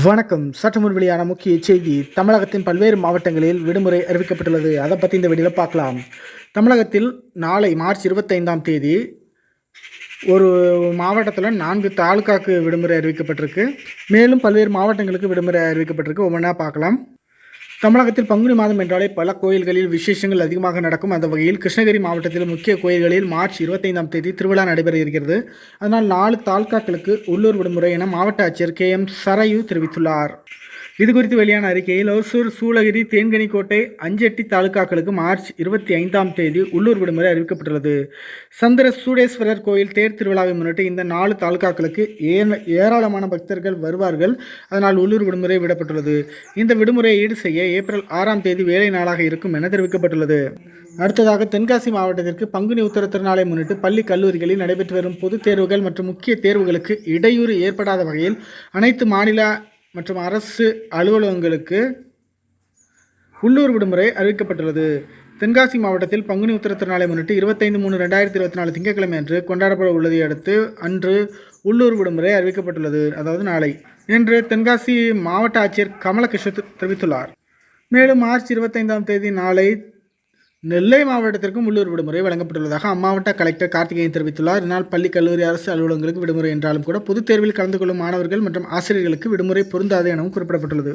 வணக்கம். சற்றுமுன் வெளியான முக்கிய செய்தி. தமிழகத்தின் பல்வேறு மாவட்டங்களில் விடுமுறை அறிவிக்கப்பட்டுள்ளது. அதை பற்றி இந்த வெளியில் பார்க்கலாம். தமிழகத்தில் நாளை மார்ச் இருபத்தைந்தாம் தேதி ஒரு மாவட்டத்தில் நான்கு தாலுக்காக்கு விடுமுறை அறிவிக்கப்பட்டிருக்கு. மேலும் பல்வேறு மாவட்டங்களுக்கு விடுமுறை அறிவிக்கப்பட்டிருக்கு. ஒவ்வொன்றா பார்க்கலாம். தமிழகத்தில் பங்குனி மாதம் என்றாலே பல கோயில்களில் விசேஷங்கள் அதிகமாக நடக்கும். அந்த வகையில் கிருஷ்ணகிரி மாவட்டத்தில் முக்கிய கோயில்களில் மார்ச் இருபத்தைந்தாம் தேதி திருவிழா நடைபெற இருக்கிறது. அதனால் நாலு தாலுக்காக்களுக்கு உள்ளூர் விடுமுறை என மாவட்ட ஆட்சியர் கே எம் சரையு தெரிவித்துள்ளார். இது குறித்து வெளியான அறிக்கையில் ஒசூர் சூளகிரி தேன்கனிக்கோட்டை அஞ்செட்டி தாலுக்காக்களுக்கு மார்ச் இருபத்தி ஐந்தாம் தேதி உள்ளூர் விடுமுறை அறிவிக்கப்பட்டுள்ளது. சந்திர சூடேஸ்வரர் கோயில் தேர் திருவிழாவை முன்னிட்டு இந்த நாலு தாலுக்காக்களுக்கு ஏ- ஏராளமான பக்தர்கள் வருவார்கள் அதனால் உள்ளூர் விடுமுறை விடப்பட்டுள்ளது. இந்த விடுமுறையை ஈடு செய்ய ஏப்ரல் ஆறாம் தேதி வேலை நாளாக இருக்கும் என தெரிவிக்கப்பட்டுள்ளது. அடுத்ததாக தென்காசி மாவட்டத்திற்கு பங்குனி உத்தர திருநாளை முன்னிட்டு பள்ளி கல்லூரிகளில் நடைபெற்று வரும் பொதுத் தேர்வுகள் மற்றும் முக்கிய தேர்வுகளுக்கு இடையூறு ஏற்படாத வகையில் அனைத்து மாநில மற்றும் அரசு அலுவலகங்களுக்கு உள்ளூர் விடுமுறை அறிவிக்கப்பட்டுள்ளது. தென்காசி மாவட்டத்தில் பங்குனி உத்தர திருநாளை முன்னிட்டு இருபத்தைந்து மூணு ரெண்டாயிரத்தி இருபத்தி நாலு திங்கட்கிழமை அன்று கொண்டாடப்பட உள்ளதை அடுத்து அன்று உள்ளூர் விடுமுறை அறிவிக்கப்பட்டுள்ளது. அதாவது நாளை. என்று தென்காசி மாவட்ட ஆட்சியர் கமலகிருஷ்ண தெரிவித்துள்ளார். மேலும் மார்ச் இருபத்தைந்தாம் தேதி நாளை நெல்லை மாவட்டத்திற்கும் உள்ளூர் விடுமுறை வழங்கப்பட்டுள்ளதாக அம்மாவட்ட கலெக்டர் கார்த்திகேயன் தெரிவித்துள்ளார். இதனால் பள்ளி கல்லூரி அரசு அலுவலகங்களுக்கு விடுமுறை என்றாலும் கூட பொதுத் தேர்வில் கலந்து கொள்ளும் மாணவர்கள் மற்றும் ஆசிரியர்களுக்கு விடுமுறை பொருந்தாது எனவும் குறிப்பிடப்பட்டுள்ளது.